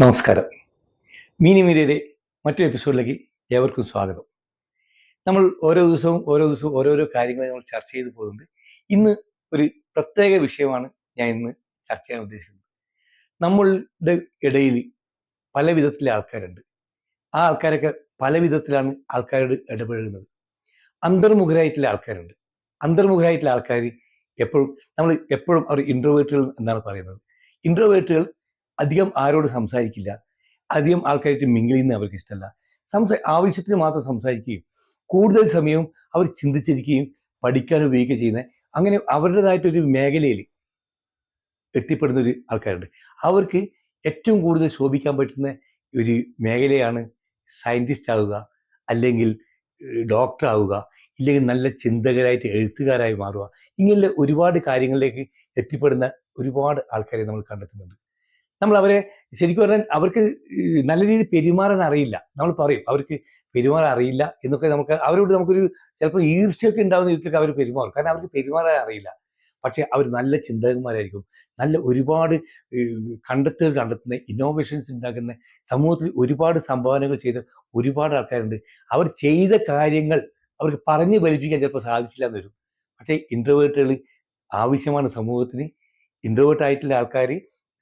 നമസ്കാരം. മീനി മീഡിയയുടെ മറ്റൊരു എപ്പിസോഡിലേക്ക് ഏവർക്കും സ്വാഗതം. നമ്മൾ ഓരോ ദിവസവും ഓരോ ദിവസവും ഓരോരോ കാര്യങ്ങൾ നമ്മൾ ചർച്ച ചെയ്തു പോകുന്നുണ്ട്. ഇന്ന് ഒരു പ്രത്യേക വിഷയമാണ് ഞാൻ ഇന്ന് ചർച്ച ചെയ്യാൻ ഉദ്ദേശിക്കുന്നത്. നമ്മളുടെ ഇടയിൽ പല വിധത്തിലെ ആൾക്കാരുണ്ട്. ആ ആൾക്കാരൊക്കെ പല വിധത്തിലാണ് ആൾക്കാരോട് ഇടപഴകുന്നത്. അന്തർമുഖരായിട്ടുള്ള ആൾക്കാരുണ്ട്. അന്തർമുഖരായിട്ടുള്ള ആൾക്കാർ എപ്പോഴും നമ്മൾ എപ്പോഴും അവർ ഇൻട്രോവേർട്ടുകൾ എന്നാണ് പറയുന്നത്. ഇൻട്രോവേർട്ടുകൾ അധികം ആരോട് സംസാരിക്കില്ല. അധികം ആൾക്കാരായിട്ട് മിങ്കിൾ ചെയ്യുന്ന അവർക്ക് ഇഷ്ടമല്ല സംസാ ആവശ്യത്തിന് മാത്രം സംസാരിക്കുകയും കൂടുതൽ സമയവും അവർ ചിന്തിച്ചിരിക്കുകയും പഠിക്കാൻ ഉപയോഗിക്കുകയും ചെയ്യുന്ന അങ്ങനെ അവരുടേതായിട്ടൊരു മേഖലയിൽ എത്തിപ്പെടുന്ന ഒരു ആൾക്കാരുണ്ട്. അവർക്ക് ഏറ്റവും കൂടുതൽ ശോഭിക്കാൻ പറ്റുന്ന ഒരു മേഖലയാണ് സയന്റിസ്റ്റ് ആവുക അല്ലെങ്കിൽ ഡോക്ടർ ആവുക ഇല്ലെങ്കിൽ നല്ല ചിന്തകരായിട്ട് എഴുത്തുകാരായി മാറുക. ഇങ്ങനെയുള്ള ഒരുപാട് കാര്യങ്ങളിലേക്ക് എത്തിപ്പെടുന്ന ഒരുപാട് ആൾക്കാരെ നമ്മൾ കണ്ടെത്തുന്നുണ്ട്. നമ്മൾ അവരെ ശരിക്കും പറഞ്ഞാൽ അവർക്ക് നല്ല രീതിയിൽ പെരുമാറാൻ അറിയില്ല. നമ്മൾ പറയും അവർക്ക് പെരുമാറാൻ അറിയില്ല എന്നൊക്കെ നമുക്ക് അവരോട് നമുക്കൊരു ചിലപ്പോൾ ഈർഷ്യൊക്കെ ഉണ്ടാകുന്ന വിധത്തിലൊക്കെ അവർ പെരുമാറും. കാരണം അവർക്ക് പെരുമാറാൻ അറിയില്ല. പക്ഷേ അവർ നല്ല ചിന്തകന്മാരായിരിക്കും. നല്ല ഒരുപാട് കണ്ടെത്തുകൾ കണ്ടെത്തുന്ന ഇന്നോവേഷൻസ് ഉണ്ടാക്കുന്ന സമൂഹത്തിൽ ഒരുപാട് സംഭാവനകൾ ചെയ്ത ഒരുപാട് ആൾക്കാരുണ്ട്. അവർ ചെയ്ത കാര്യങ്ങൾ അവർക്ക് പറഞ്ഞു ഫലിപ്പിക്കാൻ ചിലപ്പോൾ സാധിച്ചില്ല എന്ന് വരും. പക്ഷേ ഇൻട്രോവേർട്ടുകൾ ആവശ്യമാണ് സമൂഹത്തിന്. ഇൻട്രോവേർട്ട് ആയിട്ടുള്ള ആൾക്കാർ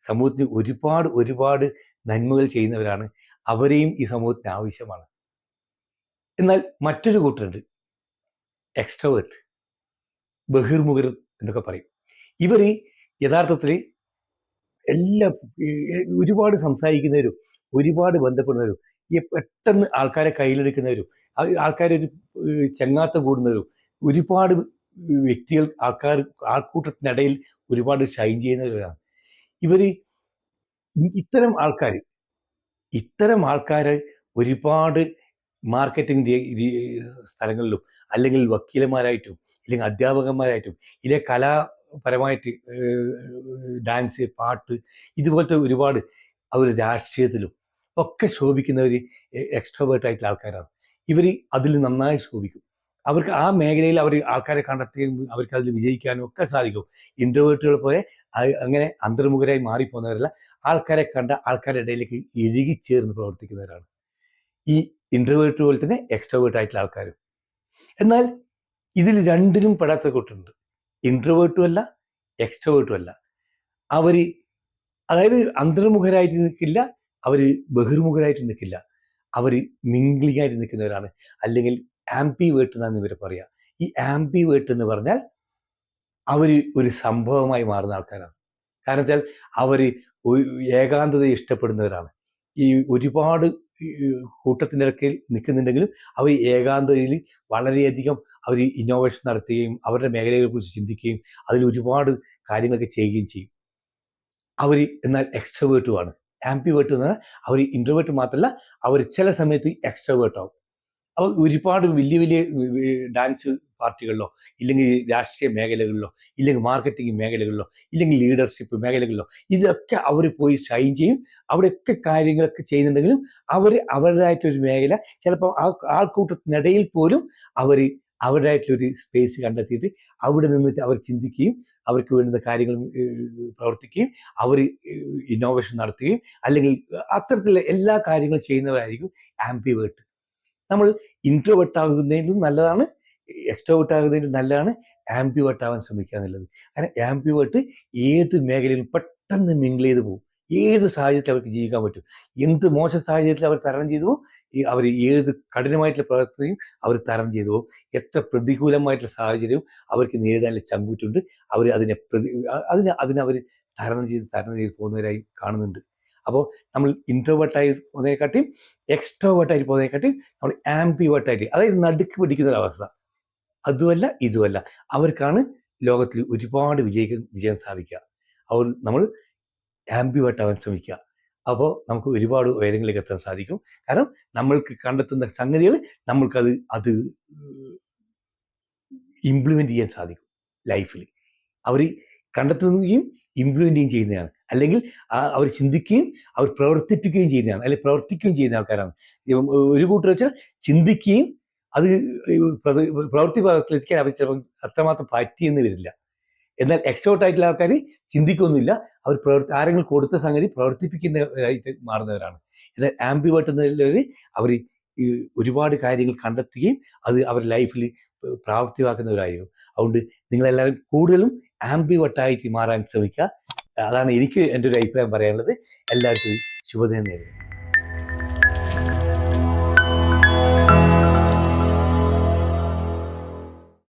സമൂഹത്തിന് ഒരുപാട് ഒരുപാട് നന്മകൾ ചെയ്യുന്നവരാണ്. അവരെയും ഈ സമൂഹത്തിന് ആവശ്യമാണ്. എന്നാൽ മറ്റൊരു കൂട്ടരുണ്ട്. എക്സ്ട്രവേർട്ട് ബഹിർമുഖർ എന്നൊക്കെ പറയും. ഇവർ യഥാർത്ഥത്തിൽ എല്ലാ ഒരുപാട് സംസാരിക്കുന്നവരും ഒരുപാട് ബന്ധപ്പെടുന്നവരും ഈ പെട്ടെന്ന് ആൾക്കാരെ കയ്യിലെടുക്കുന്നവരും ആൾക്കാരെ ഒരു ചങ്ങാത്ത കൂടുന്നവരും ഒരുപാട് വ്യക്തികൾ ആൾക്കാർ ആൾക്കൂട്ടത്തിനിടയിൽ ഒരുപാട് ഷൈൻ ചെയ്യുന്നവരാണ്. ഇവർ ഇത്തരം ആൾക്കാർ ഇത്തരം ആൾക്കാർ ഒരുപാട് മാർക്കറ്റിംഗ് സ്ഥലങ്ങളിലും അല്ലെങ്കിൽ വക്കീലന്മാരായിട്ടും ഇല്ലെങ്കിൽ അധ്യാപകന്മാരായിട്ടും ഇല്ലെ കലാപരമായിട്ട് ഡാൻസ് പാട്ട് ഇതുപോലത്തെ ഒരുപാട് അവർ രാഷ്ട്രീയത്തിലും ഒക്കെ ശോഭിക്കുന്നവർ എക്സ്ട്രോവേർട്ടായിട്ടുള്ള ആൾക്കാരാണ്. ഇവർ അതിൽ നന്നായി ശോഭിക്കും. അവർക്ക് ആ മേഖലയിൽ അവർ ആൾക്കാരെ കണ്ടെത്തുകയും അവർക്ക് അതിൽ വിജയിക്കാനും ഒക്കെ സാധിക്കും. ഇൻട്രോവേർട്ടുകൾ പോലെ അങ്ങനെ അന്തർമുഖരായി മാറിപ്പോകുന്നവരല്ല. ആൾക്കാരെ കണ്ട ആൾക്കാരുടെ ഇടയിലേക്ക് ഇഴുകിച്ചേർന്ന് പ്രവർത്തിക്കുന്നവരാണ്. ഈ ഇൻട്രോവേർട്ട് പോലെ തന്നെ എക്സ്ട്രോവേർട്ട് ആയിട്ടുള്ള ആൾക്കാരും. എന്നാൽ ഇതിൽ രണ്ടിനും പെടാത്ത കൂട്ടുണ്ട്. ഇൻട്രോവേർട്ടും അല്ല എക്സ്ട്രോവേർട്ടും അല്ല. അവർ അതായത് അന്തർമുഖരായിട്ട് നിൽക്കില്ല അവർ ബഹിർമുഖരായിട്ട് നിൽക്കില്ല. അവർ മിംഗ്ലിംഗ് ആയിട്ട് നിൽക്കുന്നവരാണ്. അല്ലെങ്കിൽ ആംപി വേട്ട് എന്നാണ് ഇവർ പറയുക ഈ ആംപി വേട്ട് എന്ന് പറഞ്ഞാൽ അവർ ഒരു സംഭവമായി മാറുന്ന ആൾക്കാരാണ്. കാരണം വെച്ചാൽ അവർ ഏകാന്തത ഇഷ്ടപ്പെടുന്നവരാണ്. ഈ ഒരുപാട് കൂട്ടത്തിന്റെ ഇടയ്ക്ക് നിൽക്കുന്നുണ്ടെങ്കിലും അവർ ഏകാന്തതയിൽ വളരെയധികം അവർ ഇന്നോവേഷൻ നടത്തുകയും അവരുടെ മേഖലകളെ കുറിച്ച് ചിന്തിക്കുകയും അതിൽ ഒരുപാട് കാര്യങ്ങളൊക്കെ ചെയ്യുകയും ചെയ്യും. അവർ എന്നാൽ എക്സ്ട്രവേർട്ടുമാണ് ആംപിവേർട്ട് എന്ന് പറഞ്ഞാൽ അവർ ഇൻട്രവേർട്ട് മാത്രമല്ല അവർ ചില സമയത്ത് എക്സ്ട്രവേർട്ട് അപ്പോൾ ഒരുപാട് വലിയ വലിയ ഡാൻസ് പാർട്ടികളിലോ ഇല്ലെങ്കിൽ രാഷ്ട്രീയ മേഖലകളിലോ ഇല്ലെങ്കിൽ മാർക്കറ്റിംഗ് മേഖലകളിലോ ഇല്ലെങ്കിൽ ലീഡർഷിപ്പ് മേഖലകളിലോ ഇതൊക്കെ അവർ പോയി ഷൈൻ ചെയ്യും. അവിടെയൊക്കെ കാര്യങ്ങളൊക്കെ ചെയ്യുന്നുണ്ടെങ്കിലും അവർ അവരുടേതായിട്ടൊരു മേഖല ചിലപ്പോൾ ആ ആൾക്കൂട്ടത്തിനിടയിൽ പോലും അവർ അവരുടേതായിട്ടൊരു സ്പേസ് കണ്ടെത്തിയിട്ട് അവിടെ നിന്നിട്ട് അവർ ചിന്തിക്കുകയും അവർക്ക് വേണ്ടുന്ന കാര്യങ്ങൾ പ്രവർത്തിക്കുകയും അവർ ഇന്നോവേഷൻ നടത്തുകയും അല്ലെങ്കിൽ അത്തരത്തിലുള്ള എല്ലാ കാര്യങ്ങളും ചെയ്യുന്നവരായിരിക്കും ആംപിവേർട്ട് നമ്മൾ ഇൻട്രോവേർട്ട് ആകുന്നതിലും നല്ലതാണ് എക്സ്ട്രോവേർട്ട് ആകുന്നതിലും നല്ലതാണ് ആംബിവേർട്ട് ആവാൻ ശ്രമിക്കുക എന്നുള്ളത്. കാരണം ആംബിവേർട്ട് ഏത് മേഖലയിലും പെട്ടെന്ന് മിങ്കിൾ ചെയ്ത് പോകും ഏത് സാഹചര്യത്തിൽ അവർക്ക് ജീവിക്കാൻ പറ്റും? എന്ത് മോശം സാഹചര്യത്തിൽ അവർ തരണം ചെയ്തു അവർ ഏത് കഠിനമായിട്ടുള്ള പ്രവർത്തനയും അവർ തരണം ചെയ്തു. എത്ര പ്രതികൂലമായിട്ടുള്ള സാഹചര്യവും അവർക്ക് നേരിടാനുള്ള ചങ്കൂറ്റുണ്ട്. അവർ അതിനെ പ്രതി അതിനെ അതിനവർ തരണം ചെയ്ത് തരണം ചെയ്ത് പോകുന്നവരായി കാണുന്നുണ്ട്. അപ്പോൾ നമ്മൾ ഇൻട്രോവേർട്ടായി പോകുന്നതിനെക്കാട്ടിയും എക്സ്ട്രോവേർട്ടായി പോകുന്നതിനെക്കാട്ടിയും നമ്മൾ ആംപിവേർട്ടായിട്ട് അതായത് നടുക്ക് പിടിക്കുന്ന ഒരു അവസ്ഥ. അതുമല്ല ഇതുമല്ല. അവർക്കാണ് ലോകത്തിൽ ഒരുപാട് വിജയിക്കാൻ വിജയം സാധിക്കുക. അവർ നമ്മൾ ആംബിവേർട്ടാവാൻ ശ്രമിക്കുക. അപ്പോൾ നമുക്ക് ഒരുപാട് ഉയരങ്ങളിലേക്ക് എത്താൻ സാധിക്കും. കാരണം നമ്മൾക്ക് കണ്ടെത്തുന്ന സംഗതികൾ നമ്മൾക്കത് അത് ഇംപ്ലിമെന്റ് ചെയ്യാൻ സാധിക്കും ലൈഫിൽ. അവർ കണ്ടെത്തുകയും ഇംപ്ലിമെന്റ് ചെയ്യുന്നതാണ്. അല്ലെങ്കിൽ അവർ ചിന്തിക്കുകയും അവർ പ്രവർത്തിപ്പിക്കുകയും ചെയ്യുന്നതാണ്. അല്ലെങ്കിൽ പ്രവർത്തിക്കുകയും ചെയ്യുന്ന ആൾക്കാരാണ്. ഒരു കൂട്ടർ വെച്ചാൽ ചിന്തിക്കുകയും അത് പ്രവൃത്തി ഭാഗത്തിലെത്തിക്കാൻ അവർ ചിലപ്പോൾ അത്രമാത്രം പറ്റിയെന്ന് വരില്ല. എന്നാൽ എക്സ്ട്രോട്ട് ആൾക്കാർ ചിന്തിക്കൊന്നുമില്ല. അവർ പ്രവർത്തി ആരെങ്കിലും കൊടുത്ത സംഗതി പ്രവർത്തിപ്പിക്കുന്നതായിട്ട് മാറുന്നവരാണ്. എന്നാൽ ആംബിവേർട്ട് എന്നതിലൊരു അവർ ഒരുപാട് കാര്യങ്ങൾ കണ്ടെത്തുകയും അത് അവരുടെ ലൈഫിൽ പ്രാവർത്തികമാക്കുന്നവരായിരുന്നു അതുകൊണ്ട് നിങ്ങളെല്ലാവരും കൂടുതലും ആംബിവട്ടായിട്ട് മാറാൻ ശ്രമിക്കുക. അതാണ് എനിക്ക് എന്റെ ഒരു അഭിപ്രായം പറയാനുള്ളത്. എല്ലാവർക്കും ശുഭദിനം നേരുന്നു.